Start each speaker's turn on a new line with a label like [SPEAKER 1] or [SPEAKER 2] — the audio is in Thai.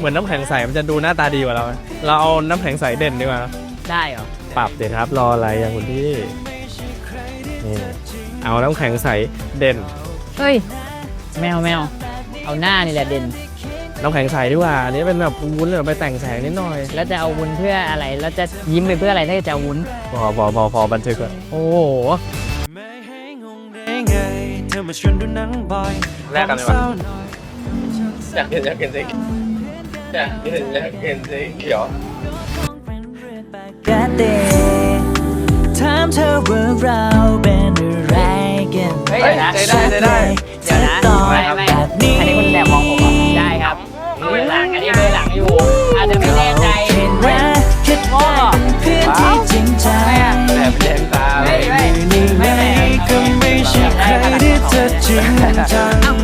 [SPEAKER 1] เหมือนน้ำแข็งใสมันจะดูหน้าตาดีกว่าเราไหมเราเอาน้ำแข็งใสเด่นดีกว่า
[SPEAKER 2] ได้เหรอ
[SPEAKER 1] ปรับเดี๋ยวครับรออะไรอย่างคุณพี่นี่เอาน้ำแข็งใสเด่น
[SPEAKER 2] เฮ้ย แมวแมว เอาหน้านี่แหละเด่น
[SPEAKER 1] น้ำแข็งใสดีกว่าอันนี้เป็นแบบวุ้นเลยไปแต่งแสงนิดหน่อย
[SPEAKER 2] แล้วจะเอาวุ้นเพื่ออะไร แล้วจะยิ้มไปเพื่ออะไรถ้าจะเอาวุ้น
[SPEAKER 1] พอพอพอพอบันทึกอะโอ้โห ไม่ให
[SPEAKER 3] ้งงได้ไง เธอมาชวนดูหนังบ่อย
[SPEAKER 1] แลกกันเลยวะอยากเห็นอยากเห็น เนี่ยนี่เห็นเห็นสีเขียว
[SPEAKER 3] กติถามเธอว่าเราเป็นอะไรกันเฮ้ยเดี๋ยวนะ ได้ได้ได้ เดี๋ยวนะไม่ไม่อันนี้คุณแอ
[SPEAKER 2] บมองผมเหรอได้ครับเบอร์หลังอันนี้เบอร์หลังอยู่อาจจะไม่แน่ใจเห็นไหม
[SPEAKER 3] คิดว่าเพื่อนที่จริงใจแอบ
[SPEAKER 4] เล่นตา
[SPEAKER 1] ไม่
[SPEAKER 2] ไม่ไม่ไม่ก็ไม่ใช่ใครที่เธอจริง
[SPEAKER 3] จั
[SPEAKER 2] ง